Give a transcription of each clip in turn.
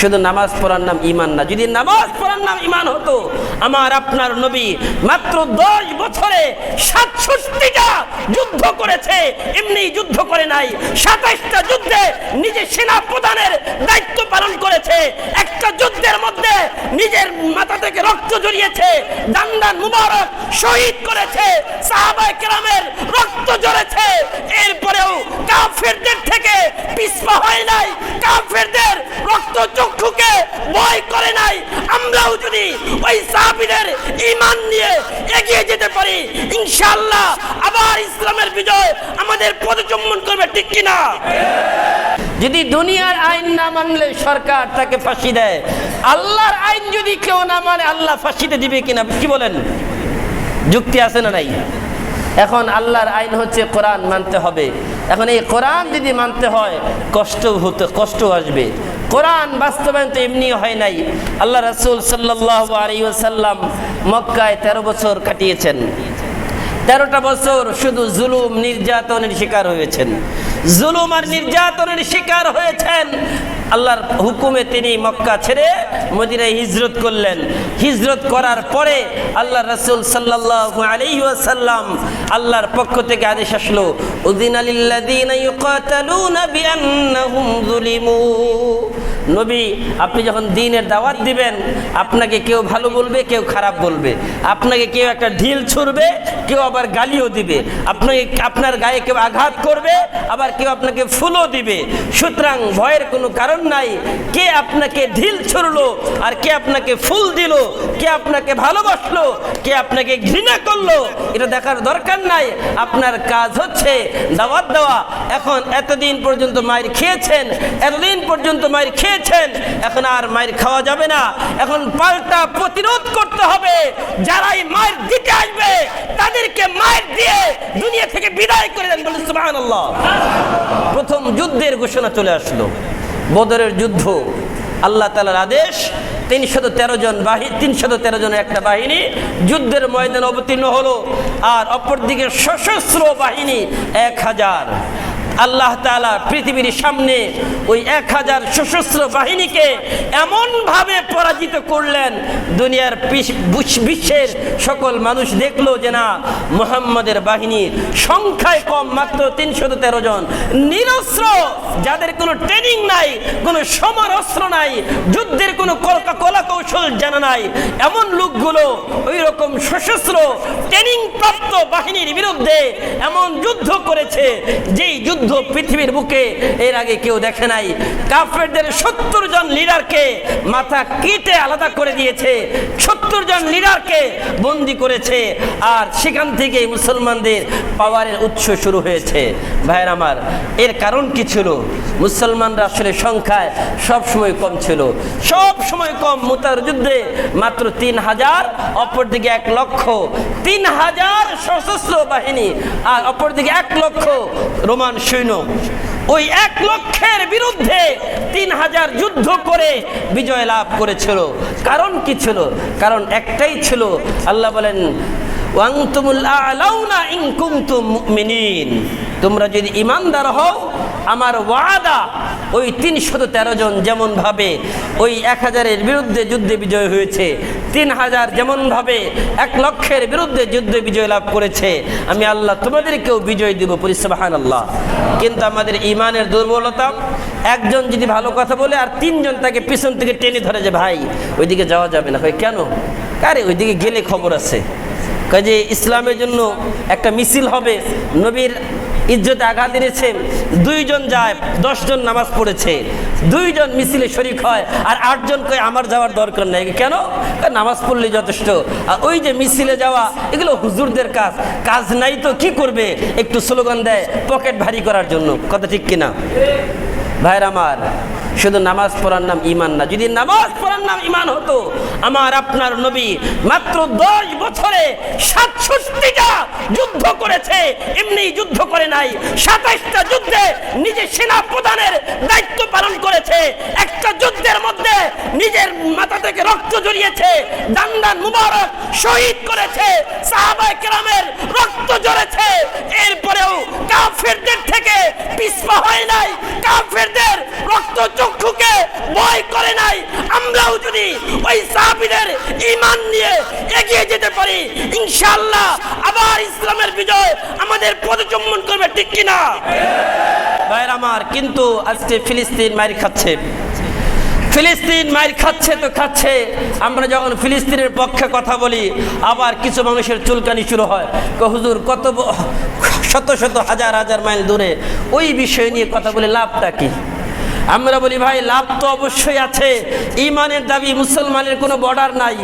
শুধু নামাজ পড়ার নাম ইমান না। যদি নামাজ পড়ার নাম ইমান হতো, আমার আপনার নবী মাত্র দশ বছরে সাতষট্টিটা যুদ্ধ করেছে, এমনি যুদ্ধ করে নাই। সাতাইশটা যুদ্ধে নিজে সেনা প্রধানের দায়িত্ব পালন করেছে। একটা যুদ্ধের মধ্যে নিজের মাথা থেকে রক্ত জড়িয়েছে, দান্দান মুবারক শহীদ করেছে, সাহাবায়ে কেরামের রক্ত ঝরেছে। এরপরেও কাফেরদের থেকে পিছপা হয় নাই। কাফেরদের রক্ত চক্ষুকে ভয় করে নাই, আমরাও যদি ওই সাহাবীদের ঈমান নিয়ে এগিয়ে যেতে পারি, ইনশাআল্লাহ আবার ইসলামের বিজয় আমাদের পদচুম্বন করবে, ঠিক কিনা? যদি দুনিয়ার আইন না মানলে সরকার তাকে ফাঁসি দেয়, আল্লাহর আইন যদি কেউ না মানে আল্লাহ ফাঁসিতে দিবে কিনা, কি বলেন? যুক্তি আছে না নাই? এখন আল্লাহর আইন হচ্ছে কোরআন মানতে হবে। এখন এই কোরআন যদি মানতে হয়, কষ্ট হতে কষ্ট আসবে। কোরআন বাস্তবায়ন তো এমনি হয় নাই। আল্লাহ রাসূল সাল্লাহ আলী সাল্লাম মক্কায় তেরো বছর কাটিয়েছেন। তেরোটা বছর শুধু জুলুম, নির্যাতনের শিকার হয়েছেন। জুলুম আর নির্যাতনের শিকার হয়েছেন। আল্লাহর হুকুমে তিনি মক্কা ছেড়ে মদিনায় হিজরত করলেন। হিজরত করার পরে আল্লাহ রসুল সাল্লাহ আলাইসাল্লাম আল্লাহর পক্ষ থেকে আদেশ আসলো উদিন আলিল্লাদিন নবী, আপনি যখন দিনের দাওয়াত দিবেন, আপনাকে কেউ ভালো বলবে, কেউ খারাপ বলবে। আপনাকে কেউ একটা ঢিল ছুড়বে, কেউ আবার গালিও দিবে। আপনাকে, আপনার গায়ে কেউ আঘাত করবে, আবার কেউ আপনাকে ফুলও দিবে। সুতরাং ভয়ের কোনো কারণ নাই, কে আপনাকে ঢিল ছুড়লো, আর কে আপনাকে ফুল দিল, কে আপনাকে ভালোবাসলো, কে আপনাকে ঘৃণা করল, এটা দেখার দরকার নাই। আপনার কাজ হচ্ছে দাওয়াত দেওয়া। এখন এতদিন পর্যন্ত মায়ের খেয়েছেন, এতদিন পর্যন্ত মায়ের খেয়েছেন এখন আর মায়ের খাওয়া যাবে না। এখন পাল্টা প্রতিরোধ করতে হবে। যারাই মায়ের দিতে আসবে, তাদেরকে মায়ের দিয়ে দুনিয়া থেকে বিদায় করে দেন বলে সুবহানাল্লাহ। প্রথম যুদ্ধের ঘোষণা চলে আসলো। বদরের যুদ্ধ, আল্লাহ তালার আদেশ, তিনশত তেরো জন বাহিনী তিনশত তেরো জনের একটা বাহিনী যুদ্ধের ময়দানে অবতীর্ণ হলো। আর অপরদিকে সশস্ত্র বাহিনী এক হাজার। আল্লাহ তালা পৃথিবীর সামনে ওই এক হাজার সশস্ত্র বাহিনীকে এমনভাবে পরাজিত করলেন, দুনিয়ার বিশ্বের সকল মানুষ দেখল যে না, মোহাম্মদের বাহিনী সংখ্যায় কম মাত্র তিনশো তেরো জন। নিরস্ত্র, যাদের কোনো ট্রেনিং নাই, কোনো সমর অস্ত্র নাই, যুদ্ধের কোনো কলা কৌশল জানা নাই, এমন লোকগুলো ওই রকম সশস্ত্র ট্রেনিং প্রাপ্ত বাহিনীর বিরুদ্ধে এমন যুদ্ধ করেছে, যেই যুদ্ধ পৃথিবীর বুকে এর আগে কেউ দেখে নাই। কাফেরদের সত্তর জন লিডারকে মাথা কেটে আলাদা করে দিয়েছে। সত্তর জন লিডারকে বন্দি করেছে। আর সেখান থেকে মুসলমানদের পাওয়ারের উৎস শুরু হয়েছে। ভাইয়ের আমার, এর কারণ কি ছিল? মুসলমানরা আসলে সংখ্যায় সব সময় কম ছিল। সব সময় কম, মুতার যুদ্ধে মাত্র তিন হাজার, অপরদিকে এক লক্ষ। তিন হাজার সশস্ত্র বাহিনী আর অপরদিকে এক লক্ষ রোমান সৈন্য ওই এক লক্ষের বিরুদ্ধে তিন হাজার যুদ্ধ করে বিজয় লাভ করেছিল। কারণ কি ছিল? কারণ একটাই ছিল, আল্লাহ বলেন তোমরা যদি ইমানদার হও আমার ওয়াদা ওই তিনশত তেরো জন যেমনভাবে ওই এক হাজারের বিরুদ্ধে যুদ্ধে বিজয় হয়েছে তিন হাজার যেমনভাবে এক লক্ষের বিরুদ্ধে যুদ্ধে বিজয় লাভ করেছে, আমি আল্লাহ তোমাদেরকেও বিজয় দিব পরিসবাহান আল্লাহ কিন্তু আমাদের ইমানের দুর্বলতা, একজন যদি ভালো কথা বলে আর তিনজন তাকে পিছন থেকে টেনে ধরে যে, ভাই, ওইদিকে যাওয়া যাবে না। ভাই কেন? আরে, ওইদিকে গেলে খবর আছে। কাজে ইসলামের জন্য একটা মিছিল হবে, নবীর ইজ্জতে আঘাত এনেছে, দুইজন যায়, দশজন নামাজ পড়েছে। দুইজন মিছিলে শরিক হয় আর আটজন কয়ে, আমার যাওয়ার দরকার নেই। কেন? নামাজ পড়লে যথেষ্ট। আর ওই যে মিছিলে যাওয়া, এগুলো হুজুরদের কাজ। কাজ নাই তো কি করবে? একটু স্লোগান দেয়, পকেট ভারী করার জন্য। কথা ঠিক কিনা? ভাইর আমার শুধু নামাজ পড়ার নাম ইমান না। যদি নামাজ পড়ার নাম ইমান হতো, আমার আপনার নবী মাত্র দশ বছরে সাতষট্টিটা যুদ্ধ করেছে, এমনি যুদ্ধ করে নাই, সাতাইশটা যুদ্ধে নিজে সেনা প্রধানের দায়িত্ব পালন করেছে, একটা যুদ্ধের মধ্যে নিজের মাথা থেকে রক্ত রক্ত জড়িয়েছে, দান্দান মুবারক শহীদ করেছে, সাহাবায়ে কেরামের রক্ত জড়েছে এরপরেও কাফেরদের থেকে পিছপা হয় নাই, কাফেরদের রক্ত চক্ষুকে ভয় করে নাই। আমরাও যদি ওই সাহাবীদের ঈমান নিয়ে এগিয়ে যেতে পারি, ইনশাআল্লাহ আবার ইসলামের বিজয় আমাদের পদচুম্বন করবে, ঠিক কিনা? ভাইয়ের আমার, কিন্তু আজকে ফিলিস্তিন মার খাচ্ছে। ফিলিস্তিন মার খাচ্ছে তো খাচ্ছে। আমরা যখন ফিলিস্তিনের পক্ষে কথা বলি, আবার কিছু মানুষের চুলকানি শুরু হয়। হুজুর, কত শত শত হাজার হাজার মাইল দূরে ওই বিষয় নিয়ে কথা বলে লাভটা কি? আমরা বলি ভাই লাভ তো অবশ্যই আছে। ইমানের দাবি মুসলমানের কোনো বর্ডার নাই।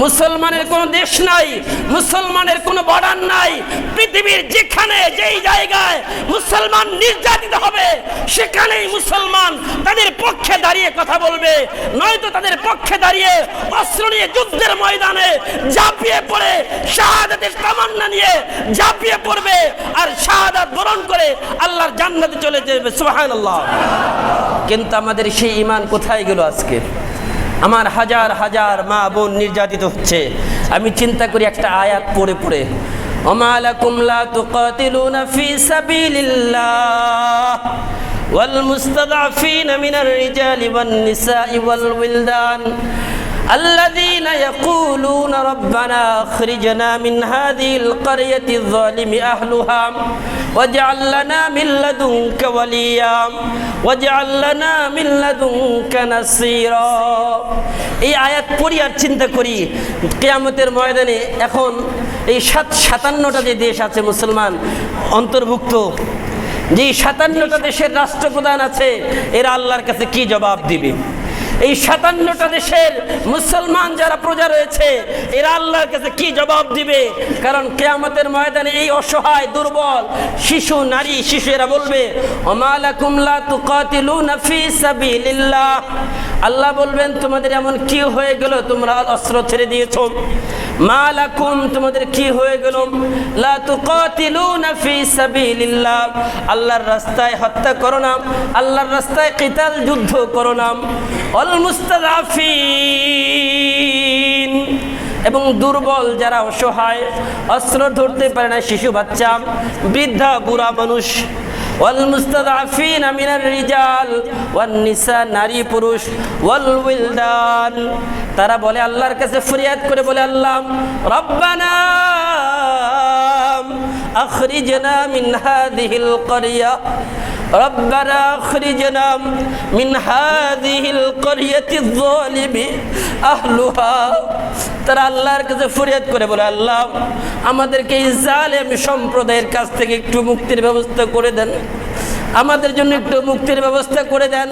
মুসলমানের কোনো দেশ নাই, মুসলমানের কোনো বর্ডার নাই। পৃথিবীর যেখানে, যেই জায়গায় মুসলমান নির্যাতিত হবে, সেখানেই মুসলমান তাদের পক্ষে দাঁড়িয়ে কথা বলবে। নয়তো তাদের পক্ষে দাঁড়িয়ে অস্ত্র নিয়ে যুদ্ধের ময়দানে ঝাঁপিয়ে পড়ে, শাহাদাতের তামান্না নিয়ে ঝাঁপিয়ে পড়বে আর শাহাদাত বরণ করে আল্লাহর জান্নাতে চলে যাবে। সুবহানাল্লাহ। কিন্তু আমাদের সেই ইমান কোথায় গেল আজকে? আমার হাজার হাজার মা বোন নির্যাতিত হচ্ছে আমি চিন্তা করি একটা আয়াত পড়ে পড়ে وما لكم لا تقاتلون في سبيل الله والمستضعفين من الرجال والنساء والولدان الذين يقولون ربنا اخرجنا من هذه القرية الظالم أهلها واجعل لنا من لدنك وليا واجعل لنا من لدنك نصيرا এই আয়াত পড়ি আর চিন্তা করি কেয়ামতের ময়দানে এখন এই সাত সাতান্নটা যে দেশ আছে মুসলমান অন্তর্ভুক্ত যে সাতান্নটা দেশের রাষ্ট্রপ্রধান আছে এরা আল্লাহর কাছে কি জবাব দিবে এই সাতান্নটা দেশের মুসলমান যারা প্রজা রয়েছে, এরা আল্লাহর কাছে কি জবাব দিবে? কারণ কেয়ামতের ময়দানে এই অসহায়, দুর্বল শিশু, নারী, শিশু এরা বলবে আল্লাহ বলবেন, তোমাদের এমন কি হয়ে গেল, তোমরা অস্ত্র ছেড়ে দিয়েছ। মালাকুম, তোমাদের কি হয়ে গেল? লা তুকাতিলুনা ফি সাবিলিল্লাহ। আল্লাহর রাস্তায় হত্যা করো না। আল্লাহর রাস্তায় কিতাল যুদ্ধ করো না। অল মুস্তাদাফিন এবং দুর্বল যারা অসহায়, অস্ত্র ধরতে পারে না শিশু বাচ্চা, বৃদ্ধা, বুড়া মানুষ ওয়াল من الرجال নিসা নারী পুরুষ ওয়াল উইলদান তারা বলে আল্লাহর কাছে ফরিয়াদ করে বলে আল্লাহ, রব্বানা আখরিজনা মিন হাদিহিল করিয়া ربنا اخرجنا من هذه القرية الظالم أهلها তারা আল্লাহর কাছে ফরিয়াদ করে বলে আল্লাহ আমাদেরকে এই জালেম সম্প্রদায়ের কাছ থেকে একটু মুক্তির ব্যবস্থা করে দেন আমাদের জন্য একটু মুক্তির ব্যবস্থা করে দেন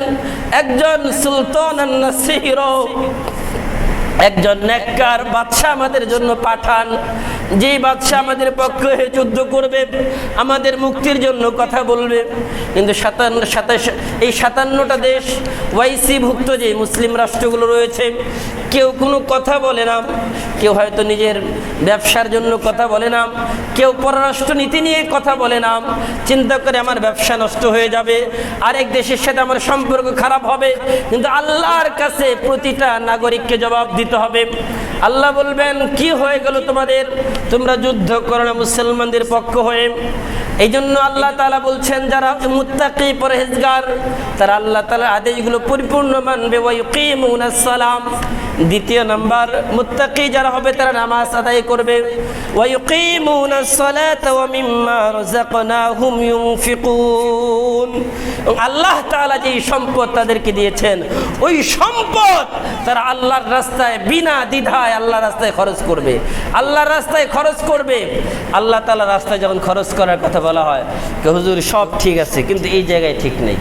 একজন সুলতান নাসির একজন নেককার বাদশাহ আমাদের জন্য পাঠান। যেই বাদশাহ আমাদের পক্ষে হয়ে যুদ্ধ করবে, আমাদের মুক্তির জন্য কথা বলবে। কিন্তু সাতান্ন, সাতাশ, এই সাতান্নটা দেশ ওয়াইসি ভুক্ত যে মুসলিম রাষ্ট্রগুলো রয়েছে, কেউ কোনো কথা বলে না। কেউ হয়তো নিজের ব্যবসার জন্য কথা বলে না। কেউ পররাষ্ট্র নীতি নিয়ে কথা বলে না। চিন্তা করে আমার ব্যবসা নষ্ট হয়ে যাবে। আরেক দেশের সাথে আমার সম্পর্ক খারাপ হবে। কিন্তু আল্লাহর কাছে প্রতিটা নাগরিককে জবাব দিতে দিতে হবে। আল্লাহ বলবেন, কি হয়ে গেল তোমাদের? তোমরা যুদ্ধ করো না মুসলমানদের পক্ষ হয়ে। এই জন্য আল্লাহ তালা বলছেন, যারা মুত্তাকি পরহেজগার, তারা আল্লাহ তালার আদেশগুলো পরিপূর্ণ মানবে। সালাম। দ্বিতীয় নম্বর, মুত্তাকি যারা হবে, তারা নামাজ আদায় করবে। আল্লাহ তালা যেই সম্পদ তাদেরকে দিয়েছেন, ওই সম্পদ তারা আল্লাহর রাস্তায় বিনা দ্বিধায় আল্লাহর রাস্তায় খরচ করবে। আল্লাহর রাস্তায় খরচ করবে। আল্লাহ তাআলা রাস্তায় যখন খরচ করার কথা বলা হয়, কে হুজুর সব ঠিক আছে, কিন্তু এই জায়গায় ঠিক নেই।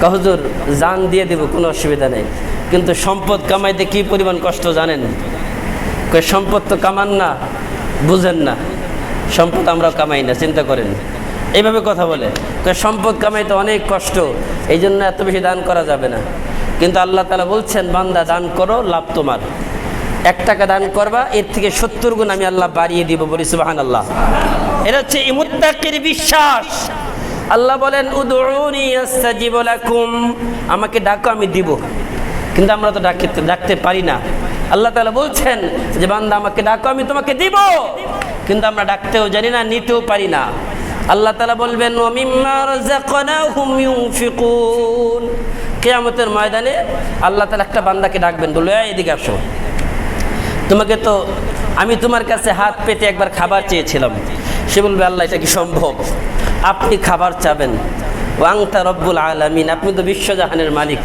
কে হুজুর জান দিয়ে দেব, কোনো অসুবিধা নেই। কিন্তু সম্পদ কামাইতে কি পরিমাণ কষ্ট জানেন? কই সম্পদ তো কামান না, বুঝেন না। সম্পদ আমরা কামাই না, চিন্তা করেন। এইভাবে কথা বলে। সম্পদ কামাইতে অনেক কষ্ট এই জন্য এত বেশি দান করা যাবে না। কিন্তু আল্লাহ তালা বলছেন, বান্দা দান করো, লাভ তোমার। এক টাকা দান করবা, এর থেকে সত্তর গুণ আমি আল্লাহ বাড়িয়ে দিব বলি সুবাহান আল্লাহ এটা হচ্ছে ইমুত্তাকির বিশ্বাস। আল্লাহ বলেন উদুনি আস্তাজিব লাকুম। আমাকে ডাকো, আমি দিব। কিন্তু আমরা তো ডাকতে ডাকতে পারি না। আল্লাহ তালা বলছেন যে, বান্দা, আমাকে ডাকো, আমি তোমাকে দিব। কিন্তু আমরা ডাকতেও জানি না, নিতেও পারি না। আল্লাহ তালা বলবেন কিয়ামতের ময়দানে আল্লাহ তাআলা একটা বান্দাকে ডাকবেন "এই, এদিকে আসো। তোমাকে তো আমি তোমার কাছে হাত পেতে একবার খাবার চেয়েছিলাম। সে বলবে আল্লাহ এটা কি সম্ভব? আপনি খাবার চাবেন। ওয়াংতা রব্বুল আলামিন আপনি তো বিশ্বজাহানের মালিক।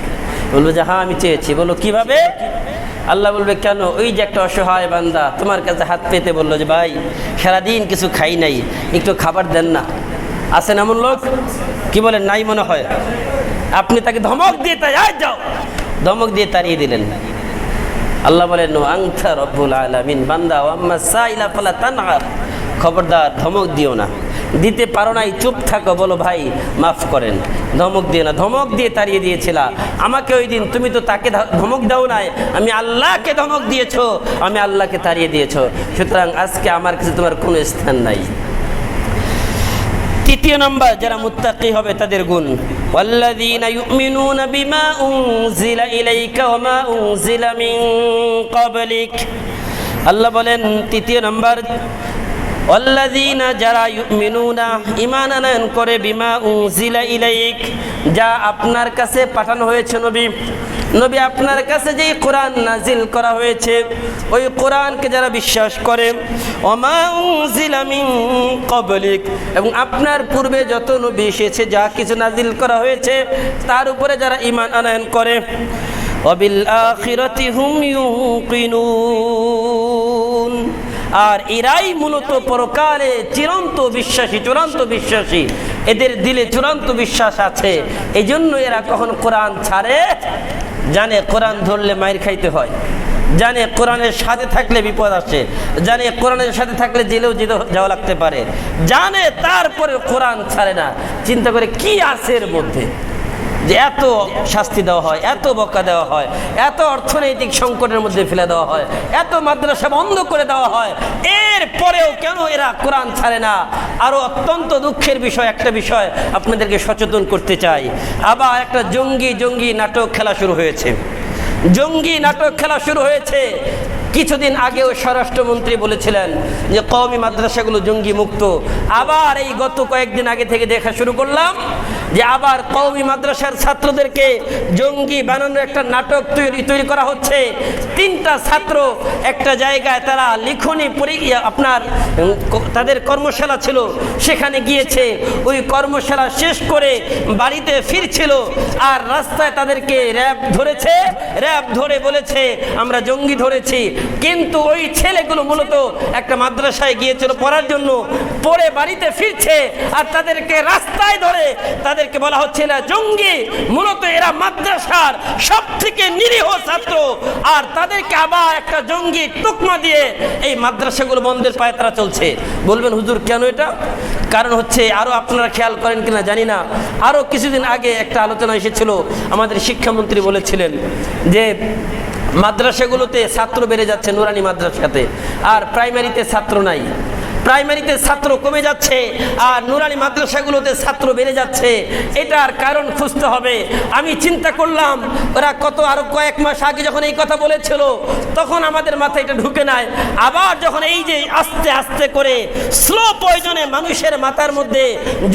বলবে যে হ্যাঁ আমি চেয়েছি। বলো কীভাবে? আল্লাহ বলবে কেন? ওই যে একটা অসহায় বান্দা তোমার কাছে হাত পেতে বলল যে ভাই সারাদিন কিছু খাই নাই একটু খাবার দেন না। আছেন এমন লোক? কি বলেন নাই মনে হয়? আপনি তাকে ধমক দিয়ে তাই "এই যাও। ধমক দিয়ে তাড়িয়ে দিলেন। আল্লাহ বলেন আংথা রব্বুল আলামিন, বান্দা আম্মা সাইলা ফালা তানহার খবরদার, ধমক দিও না। দিতে পারো নাই, চুপ থাকো, বলো, ভাই, মাফ করেন। ধমক দিও না। ধমক দিয়ে তাড়িয়ে দিয়েছিলা। আমাকে ওই দিন তুমি তো তাকে ধমক দাও নাই, আমি আল্লাহকে ধমক দিয়েছ, আমি আল্লাহকে তাড়িয়ে দিয়েছ। সুতরাং আজকে আমার কাছে তোমার কোনো স্থান নাই। তৃতীয় নম্বর, যারা মুত্তাকি হবে, তাদের গুণ। ওয়াল্লাযীনা يؤمنون بما أنزل إليك وما أنزل من قبلك আল্লাহ বলেন তৃতীয় নম্বর ওয়াল্লাযীনা যারা ইউমিনুনা ঈমান আনয়ন করে বিমা উনজিলা ইলাইক যা আপনার কাছে পাঠানো হয়েছে নবী। নবী আপনার কাছে যেই কোরআন নাজিল করা হয়েছে, ওই কোরআনকে যারা বিশ্বাস করে ক্বাবলিক এবং আপনার পূর্বে যত নবী এসেছে, যা কিছু নাজিল করা হয়েছে, তার উপরে যারা ইমান আনয়ন করে ওয়াবিল আখিরাতি হুম ইউকিনুন আর এরাই মূলত পরকালে চিরন্ত বিশ্বাসী, চূড়ান্ত বিশ্বাসী। এদের দিলে চূড়ান্ত বিশ্বাস আছে। এই জন্য এরা কখন কোরআন ছাড়ে? জানে কোরআন ধরলে মায়ের খাইতে হয়। জানে কোরআনের সাথে থাকলে বিপদ আসে। জানে কোরআনের সাথে থাকলে জেলেও যেতে যাওয়া লাগতে পারে। জানে তারপরে কোরআন ছাড়ে না। চিন্তা করে কি আছে এর মধ্যে? যে এত শাস্তি দেওয়া হয়, এত বকা দেওয়া হয়, এত অর্থনৈতিক সংকটের মধ্যে ফেলে দেওয়া হয়, এত মাদ্রাসা বন্ধ করে দেওয়া হয়, এর পরেও কেন এরা কোরআন ছাড়ে না? আরও অত্যন্ত দুঃখের বিষয়, একটা বিষয় আপনাদেরকে সচেতন করতে চাই। আবার একটা জঙ্গি জঙ্গি নাটক খেলা শুরু হয়েছে। জঙ্গি নাটক খেলা শুরু হয়েছে। কিছুদিন আগেও স্বরাষ্ট্রমন্ত্রী বলেছিলেন যে, কওমি মাদ্রাসাগুলো জঙ্গি মুক্ত। আবার এই গত কয়েকদিন আগে থেকে দেখা শুরু করলাম। যে আবার কওমি মাদ্রাসার ছাত্রদেরকে জঙ্গি বানানোর একটা নাটক তৈরি তৈরি করা হচ্ছে। তিনটা ছাত্র একটা জায়গায় তারা লিখনি আপনার তাদের কর্মশালা ছিল, সেখানে গিয়েছে। ওই কর্মশালা শেষ করে বাড়িতে ফিরছিল আর রাস্তায় তাদেরকে র্যাব ধরেছে, র্যাব ধরে বলেছে, আমরা জঙ্গি ধরেছি। কিন্তু ওই ছেলেগুলো মূলত একটা মাদ্রাসায় গিয়েছিল পড়ার জন্য পরে বাড়িতে ফিরছে আর তাদেরকে রাস্তায় ধরে তাদেরকে বলা হচ্ছে না জঙ্গি, মূলত এরা মাদ্রাসার সব থেকে নিরীহ ছাত্র। আর তাদেরকে আবার একটা জঙ্গি টুকমা দিয়ে এই মাদ্রাসাগুলো বন্ধের পায়ে তারা চলছে। বলবেন, হুজুর, কেন এটা? কারণ হচ্ছে আরও আপনারা খেয়াল করেন কিনা জানি না। আরও কিছুদিন আগে একটা আলোচনা এসেছিল, আমাদের শিক্ষামন্ত্রী বলেছিলেন যে মাদ্রাসাগুলোতে ছাত্র বেড়ে যাচ্ছে নুরানি মাদ্রাসাতে, আর প্রাইমারিতে ছাত্র নাই। প্রাইমারিতে ছাত্র কমে যাচ্ছে আর নুরানি মাদ্রাসাগুলোতে ছাত্র বেড়ে যাচ্ছে, এটার কারণ খুঁজতে হবে। আমি চিন্তা করলাম, ওরা কত আরও কয়েক মাস আগে যখন এই কথা বলেছিল, তখন আমাদের মাথায় এটা ঢুকে নাই। আবার যখন এই যে আস্তে আস্তে করে স্লো প্রয়োজনে মানুষের মাথার মধ্যে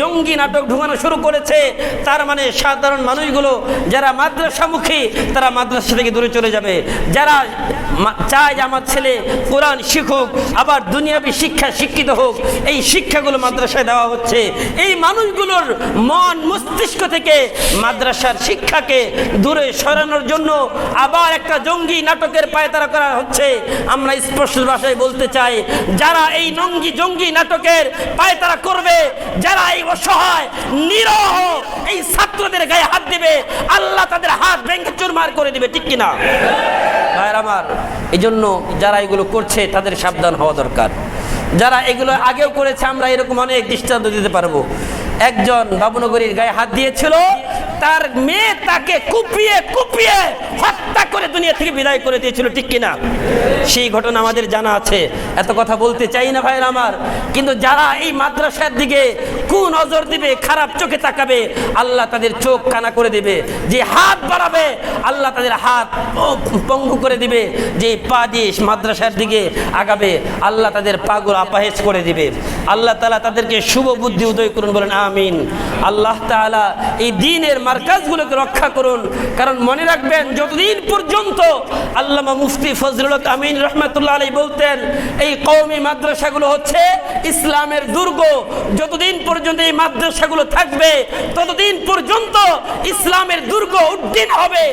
জঙ্গি নাটক ঢুকানো শুরু করেছে, তার মানে সাধারণ মানুষগুলো, যারা মাদ্রাসামুখী, তারা মাদ্রাসা থেকে দূরে চলে যাবে। যারা চায় যে আমার ছেলে কোরআন শিখুক, আবার দুনিয়াবী শিক্ষা শিক্ষিত হোক, এই শিক্ষাগুলো মাদ্রাসায় দেওয়া হচ্ছে। এই মানুষগুলোর মন মস্তিষ্ক থেকে মাদ্রাসার শিক্ষাকে দূরে সরানোর জন্য আবার একটা জঙ্গি নাটকের পায়তারা করা হচ্ছে। আমরা স্পষ্ট ভাষায় বলতে চাই, যারা এই নঙ্গি জঙ্গি নাটকের পায়তারা করবে, যারা এই অসহায়, নিরহ, এই ছাত্রদের গায়ে হাত দেবে, আল্লাহ তাদের হাত ভেঙে চুরমার করে দিবে, ঠিক কিনা? ভাইয়ের আমার এই জন্য যারা এগুলো করছে, তাদের সাবধান হওয়া দরকার। যারা এগুলো আগেও করেছে আমরা এরকম অনেক দৃষ্টান্ত দিতে পারব। একজন বাবুনগরীর গায়ে হাত দিয়েছিল। তার মেয়ে তাকে কুপিয়ে কুপিয়ে হত্যা করে দুনিয়া থেকে বিদায় করে দিয়েছিল, ঠিক কিনা? সেই ঘটনা আমাদের জানা আছে। এত কথা বলতে চাই না ভাইয়ের আমার। কিন্তু যারা এই মাদ্রাসার দিকে কু নজর দিবে, খারাপ চোখে তাকাবে, আল্লাহ তাদের চোখ কানা করে দেবে। যে হাত বাড়াবে, আল্লাহ তাদের হাত পঙ্গু করে দিবে। যে পা দিয়ে মাদ্রাসার দিকে আগাবে, আল্লাহ তাদের পাগুলো আপাহেজ করে দিবে। আল্লাহ তালা তাদেরকে শুভ বুদ্ধি উদয় করুন বলেন আমিন। আল্লাহ তাআলা এই দিনের মার্কাজগুলোকে রক্ষা করুন। কারণ মনে রাখবেন, যতদিন পর্যন্ত আল্লামা মুফতি ফজলুল হক আমিন রহমাতুল্লাহ আলী বলতেন, এই কওমি মাদ্রাসাগুলো হচ্ছে ইসলামের দুর্গ। যতদিন পর্যন্ত এই মাদ্রাসাগুলো থাকবে, ততদিন পর্যন্ত ইসলামের দুর্গ উড্ডীন হবে।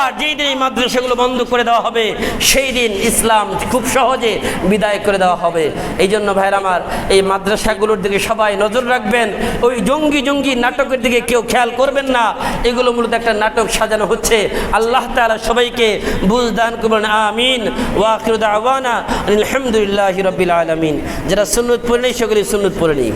আর যেই দিন এই মাদ্রাসাগুলো বন্ধ করে দেওয়া হবে, সেই দিন ইসলাম খুব সহজে বিদায় করে দেওয়া হবে। এই জন্য ভাইয়ের আমার, এই মাদ্রাসাগুলোর দিকে সবাই নজর রাখবেন। ওই জঙ্গি জঙ্গি নাটকের দিকে কেউ খেয়াল করবেন না। এগুলো মূলত একটা নাটক সাজানো হচ্ছে। আল্লাহ তালা সবাইকে বুঝ দান করবেন, আমিন। ওয়াকিরুদ আওয়ানা আলহামদুলিল্লাহ রবিল আলমিন। যারা সুন্নত পড়ে নেই সেগুলি সুন্নত পড়ে নেই